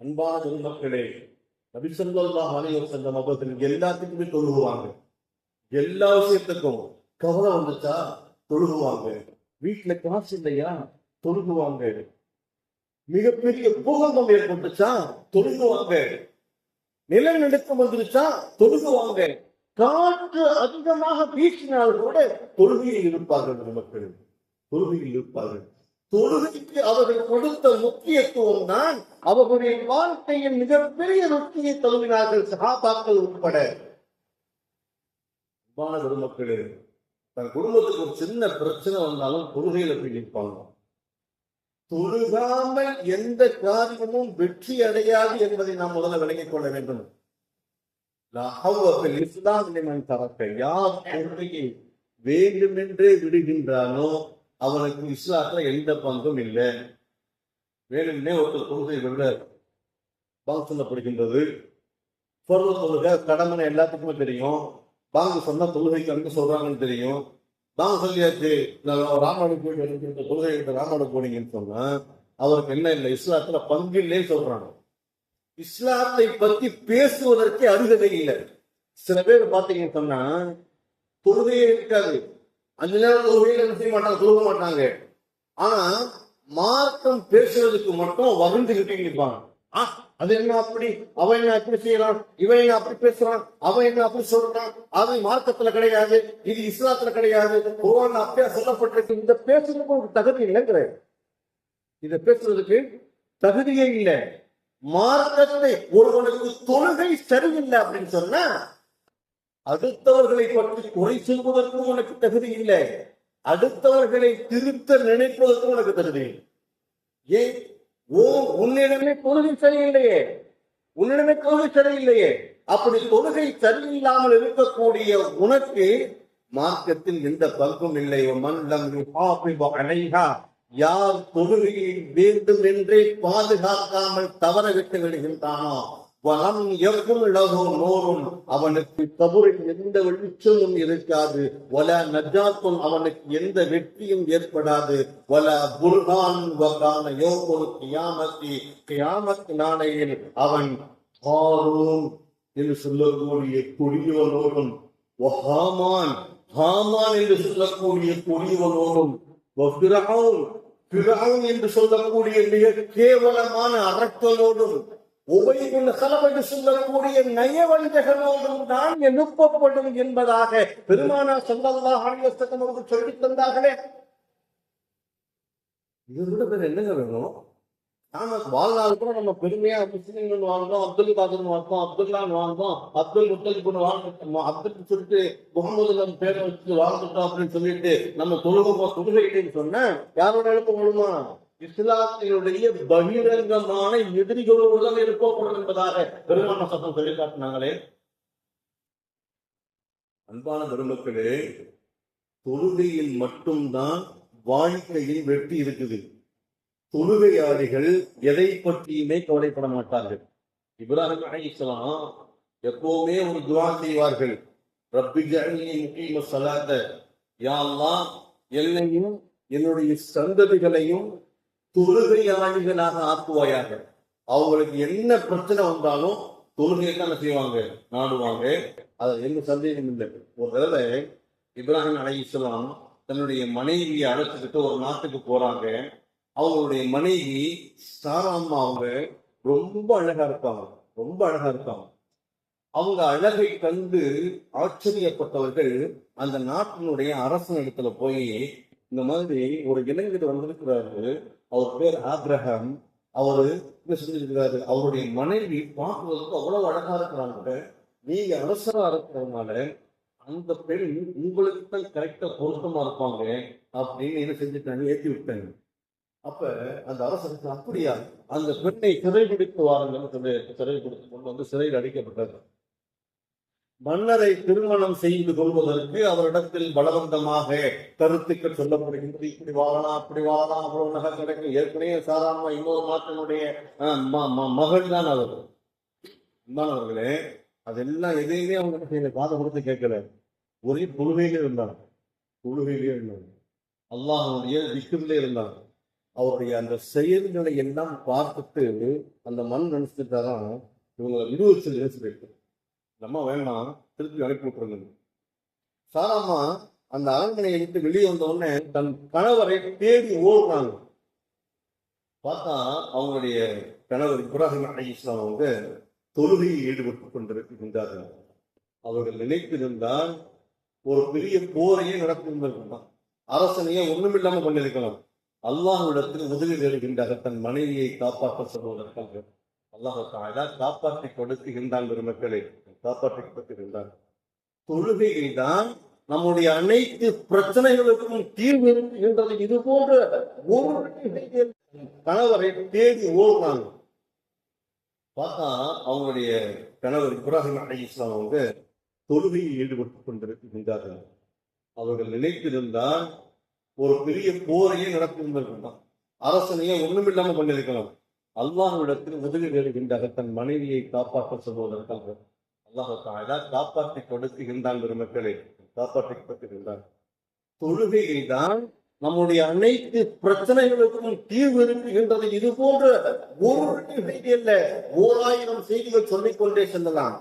அன்பான பெருமக்களே நபிசல்லாஹ் அலைவர் செல்லம் அவர்கள் எல்லாத்துக்குமே தொழுகுவாங்க. எல்லா விஷயத்துக்கும் கவலை வந்துச்சா? தொழுகுவாங்க. வீட்டுல காசு இல்லையா? தொழுகுவாங்க. மிகப்பெரிய பூகம்பம் ஏற்பட்டுச்சா? தொழுகுவாங்க. நிலநடுக்கம் வந்துருச்சா? தொழுகுவாங்க. காற்று அதிகமாக வீசினால் கூட தொழுகையில் இருப்பார்கள் மக்கள் தொழுகையில் இருப்பார்கள். தொழுகைக்கு அவர்கள் கொடுத்த முக்கியத்துவம் தான் அவர்களுடைய வாழ்க்கையின் மிகப்பெரிய வெற்றியை தழுவினார்கள் சகாபாக்கள் உட்பட. அன்பான பெருமக்களே தன் குடும்பத்துக்கு ஒரு சின்ன பிரச்சனை வந்தாலும் தொழுகையில போய் நிற்பாங்க. தொழுகாமல் எந்த காரியமும் வெற்றி அடையாது என்பதை நாம் முதல்ல விளங்கிக் கொள்ள வேண்டும். இஸ்லாம் தரப்ப யார் தொழுகையை வேண்டுமென்றே விடுகின்றானோ அவனுக்கு இஸ்லாத்துல எந்த பங்கும் இல்லை. வேணும்னே ஒருத்தர் தொழுகை விட பாங்கு சொல்லப்படுகின்றது. பொருள் கொள்கை கடமை எல்லாத்துக்குமே தெரியும். பாங்கு சொன்னால் தொழுகைக்கு வந்து சொல்றாங்கன்னு தெரியும். பாங்கு சொல்லியாச்சு நான் ராமநாடு இந்த தொழுகை ராமனுக்கு போனீங்கன்னு சொன்னா அவருக்கு என்ன இல்லை? இஸ்லாத்துல பங்கு இல்லையே சொல்றாங்க. இஸ்லாத்தை பத்தி பேசுவதற்கே அருகதை இல்லை. சில பேர் பாத்தீங்கன்னு சொன்னா தொழுகையே இருக்காது. அந்த நேரம் ஒரு என்ன செய்ய மாட்டாங்க தொழுக மாட்டாங்க. ஆனா மார்க்கம் பேசுறதுக்கு மட்டும் வகுந்துகிட்டே நிற்பாங்க அது என்ன அப்படி? அவன் என்ன அப்படி செய்யறான்? இவன் என்ன அப்படி பேசுறான்? அவன் என்ன அப்படி சொல்றான்? அது மார்க்கத்துல கிடையாது இது இஸ்லாத்துல கிடையாது. குரான் அப்படியே சொல்லப்பட்டிருக்கு. இந்த பேசுறதுக்கு ஒரு தகுதி இல்லைங்கிற. இத பேசுறதுக்கு தகுதியே இல்லை. மார்க்கத்தை ஒருவனுக்கு தொழுகை சரியில்லை அப்படின்னு சொன்னா அடுத்தவர்களை பற்றி குறை சொல்வதற்கும் உனக்கு தகுதி இல்லை. அடுத்தவர்களை திருத்த நினைப்பதற்கும் உனக்கு தகுதி இல்லை. ஏன்? ஓ உன்னிடமே தொழுகை சரியில்லையே. உன்னிடமே தொழுகை சரியில்லையே. அப்படி தொழுகை சரியில்லாமல் இருக்கக்கூடிய உனக்கு மார்க்கத்தில் எந்த பங்கும் இல்லை. மன்லம் யார் தொழுகையை வேண்டும் என்றே பாதுகாக்காமல் தவற விட்டு விடுகின்றானோ வலம் எவ்வும் லகு நோரும் அவனுக்கு கபூரில் எந்த வெளிச்சமும் இருக்காது. வல நஜாத்தும் அவனுக்கு எந்த வெற்றியும் ஏற்படாது. வல புர்ஹான் வகான யோகோ கியாமத்தி. கியாமத் நாளையில் அவன் ஹாரூன் என்று சொல்லக்கூடிய கொடியவனோடும் வஹாமான் ஹாமான் என்று சொல்லக்கூடிய கொடியவனோடும் என்று சொல்லக்கூடிய மிக கேவலமான அரக்கனோடும் உபயோக செலவு சொல்லக்கூடிய நயவஞ்சகனோடும் தான் எழுப்பப்படும் என்பதாக பெருமானா சல்லல்லா அலிவசகம் அவர்கள் சொல்லி தந்தார்களே. இதை விட என்னங்க வேணும்? நாம வாழ்நாள் கூட நம்ம பெருமையா முஸ்லீம்னு வாழ்ந்தோம் அப்துல் காதர் வாழ்ந்தோம் அப்துல்லான் வாழ்ந்தோம் அப்துல் முத்தலிபுன் வாழ்ந்துட்டோம் அப்துல் சொல்லிட்டு முகமது நம் பேரை வச்சு வாழ்ந்துட்டோம் அப்படின்னு சொல்லிட்டு நம்ம தொழுகை தொழுகைன்னு சொன்ன யாரோட எழுப்ப முடியுமா இஸ்லாத்தினுடைய பகிரங்கமான எதிரிகளோடு தான் என்பதாக பெருமான சத்தம் சொல்லி காட்டினாங்களே அன்பான பெருமக்களே தொழுகையில் மட்டும்தான் வாழ்க்கையில் வெற்றி இருக்குது. தொழுகையாளிகள் எதை பற்றியுமே கவலைப்பட மாட்டார்கள். இப்ராஹிம் அலிஸ்லாம் எப்பவுமே ஒரு துவா செய்வார்கள். ரப்பி ஜஅல்னி முகீம ஸலாத்த. யா என்னையும் என்னுடைய சந்ததிகளையும் தொழுகையாளிகளாக ஆக்குவாயாக. அவங்களுக்கு என்ன பிரச்சனை வந்தாலும் தொழுகையை தான் செய்வாங்க நாடுவாங்க. அது எந்த சந்தேகம் இல்லை. ஒரு தடவை இப்ராஹிம் அலைஹிஸ்ஸலாம் தன்னுடைய மனைவியை அழைச்சிக்கிட்டு ஒரு நாட்டுக்கு போறாங்க. அவங்களுடைய மனைவி சாரா அம்மா அவங்க ரொம்ப அழகா இருப்பாங்க ரொம்ப அழகா இருப்பாங்க. அவங்க அழகை கண்டு ஆச்சரியப்பட்டவர்கள் அந்த நாட்டினுடைய அரசன் இடத்துல போய் இந்த மாதிரி ஒரு இளைஞர் வந்திருக்கிறாரு. அவர் பேர் ஆக்ரஹம் அவரு என்ன செஞ்சிருக்கிறாரு? அவருடைய மனைவி பார்க்கறதுக்கு அவ்வளவு அழகா இருக்கிறாங்க நீங்க அரசரா இருக்கிறதுனால அந்த பெண் உங்களுக்கு தான் கரெக்டா பொருத்தமா இருப்பாங்க அப்படின்னு என்ன செஞ்சுட்டாங்க? ஏற்றி விட்டாங்க. அப்ப அந்த அரசருக்கு அப்படியா? அந்த பெண்ணை சிறைபிடித்து வாருங்கன்னு சொல்லி சிறைபிடித்து கொண்டு வந்து சிறையில் அடைக்கப்பட்டார் மன்னரை திருமணம் செய்து கொள்வதற்கு அவரிடத்தில் பலவந்தமாக கருத்துக்கள் சொல்லப்படுகின்றது. இப்படி வாழலாம் அப்படி வாழலாம் அவ்வளவு நகை கிடைக்கும். ஏற்கனவே சாதாரண இன்னொரு மாற்றினுடைய மகள் தான் அவர். அன்பானவர்களே அதெல்லாம் எதையுமே அவங்க என்ன செய்யல காதை கொடுத்து கேட்கல. ஒரே தொழுகையிலே இருந்தாங்க தொழுகையிலே இருந்தாங்க அல்லாஹனுடைய திக்கிலே இருந்தாங்க அவருடைய அந்த செயல்களை எல்லாம் பார்த்துட்டு அந்த மண் நினைச்சுட்டாதான் இவங்களை யூனிவர்சல் நினைச்சு நம்ம வேணாம் திருப்பி அனுப்பி விட்டுருங்க சாராம்மா அந்த அரண்மனையை விட்டு வெளியே வந்த உடனே தன் கணவரை தேடி ஓடுறாங்க. பார்த்தா அவங்களுடைய கணவர் இப்ராஹிம் அலி இஸ்லாம் அவங்க தொழுகையில் ஈடுபட்டு கொண்டிருக்கின்றார்கள். அவர்கள் நினைத்திருந்தால் ஒரு பெரிய போரையே நடத்திருந்திருக்கலாம் அரசனையே ஒண்ணுமில்லாம பண்ணிருக்கலாம் அல்லாஹ்விடத்தில் உதவி தருகின்றார்கள் தன் மனைவியை காப்பாற்ற சொல்வதற்காக. அல்லாஹ் காப்பாற்றி கொடுத்துகின்றான் பெருமக்களே. காப்பாற்றப்பட்டு கொடுக்குகின்றான் தொழுகையில் தான் நம்முடைய அனைத்து பிரச்சனைகளுக்கும் தீர்வு இருக்கின்றது இது போன்ற ஒரு கணவரை தேடி ஓடுறாங்க. பார்த்தா அவங்களுடைய கணவர் இப்ராஹிம் அலி இஸ்லாம் அவங்க தொழுகையில் ஈடுபட்டுக் கொண்டிருக்கின்றார்கள். அவர்கள் நினைத்திருந்தால் ஒரு பெரிய போரையே நடத்திருந்திருக்கலாம் அரசனையே ஒண்ணுமில்லாம பண்ணிருக்கலாம் அல்லாஹ்விடத்தில் உதவி தேடுகின்றார்கள் தன் மனைவியை காப்பாற்ற சொல்வதற்காக. அல்லாஹாலா காப்பாற்றி கொடுத்துகின்றான் பெருமக்களை. காப்பாற்றி கொடுத்துகின்றான் தொழுகையில் தான் நம்முடைய அனைத்து பிரச்சனைகளுக்கும் தீர்வு இருக்குகின்றது இது போன்ற ஒரு செய்தி அல்ல. ஓராயிரம் செய்திகள் சொல்லிக்கொண்டே செல்லலாம்.